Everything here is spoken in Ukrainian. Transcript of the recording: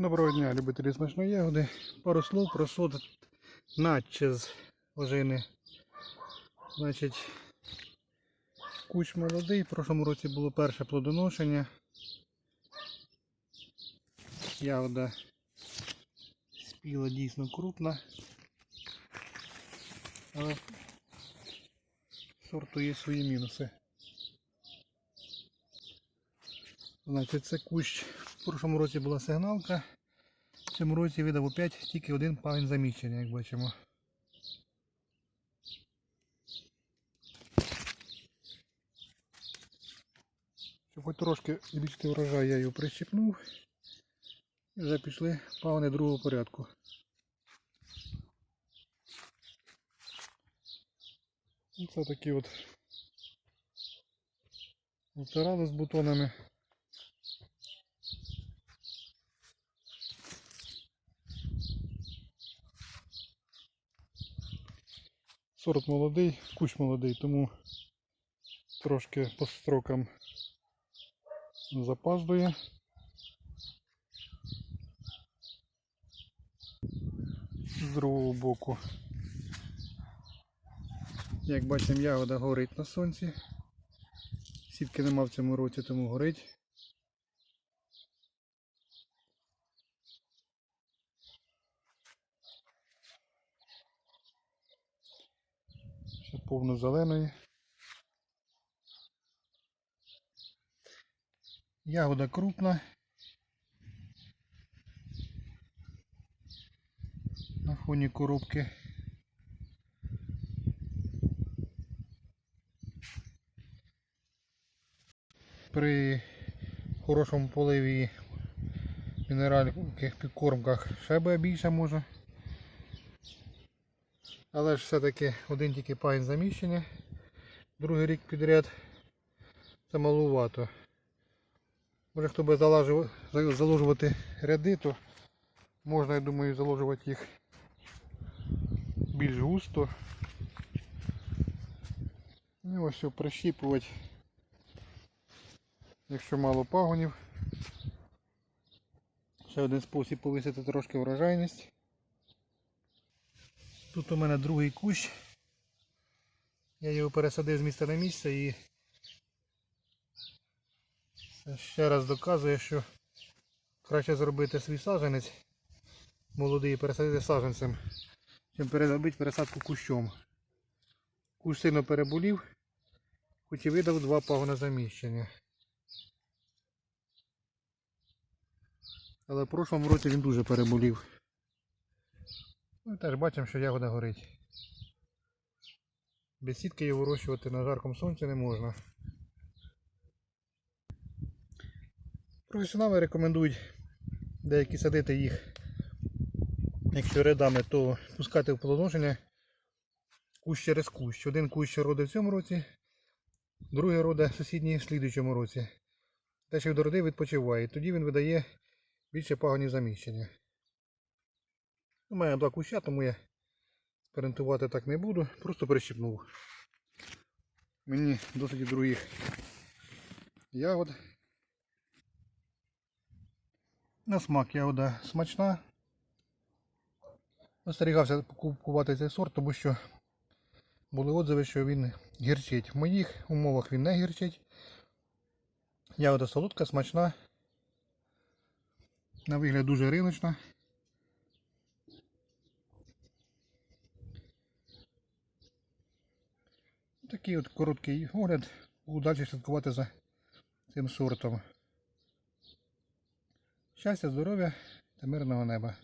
Доброго дня, любителі смачної ягоди. Пару слов про сорт наче з ожини. Значить, кущ молодий. В прошлому році було перше плодоношення. Ягода спіла дійсно крупна. Але сорту є свої мінуси. Значить, це кущ. В прошлому році була сигналка. В цьому році видав опять тільки один пагін заміщення, як бачимо. Щоб хоч трошки збільшити врожай, я його прищепнув. І вже пішли пагони другого порядку. Це такі от латерали з бутонами. Сорт молодий, кущ молодий, тому трошки по строкам запаздує. З другого боку. Як бачимо, ягода горить на сонці. Сітки нема в цьому році, тому горить. Повно зеленої. Ягода крупна. На фоні коробки. При хорошому поливі мінеральних підкормках ще би більше може. Але ж все-таки один тільки пагін заміщення, другий рік підряд це малувато. Може хто залажив- заложувати ряди, то можна, я думаю, заложувати їх більш густо. І ось все прищіпувати, якщо мало пагонів. Ще один спосіб повисити трошки врожайність. Тут у мене другий кущ. Я його пересадив з місця на місце і ще раз доказує, що краще зробити свій саджанець молодий і пересадити саджанцем, чим переробити пересадку кущом. Кущ сильно переболів, хоч і видав два пагона заміщення. Але в прошлому році він дуже переболів. Ну теж бачимо, що ягода горить. Без сітки її вирощувати на жаркому сонці не можна. Професіонали рекомендують деякі садити їх, якщо рядами, то пускати в плодоношення кущ через кущ. Один кущ родить в цьому році, другий родить сусідній в слідуючому році. Те, що дородив, відпочиває. Тоді він видає більше пагонів заміщення. У мене два куща, тому я експериментувати так не буду, просто прищипнув. Мені досить і других ягод. На смак ягода смачна. Остерігався купувати цей сорт, тому що були отзиви, що він гірчить. В моїх умовах він не гірчить. Ягода солодка, смачна. На вигляд дуже риночна. Такий от короткий огляд. Буду далі слідкувати за цим сортом. Щастя, здоров'я та мирного неба.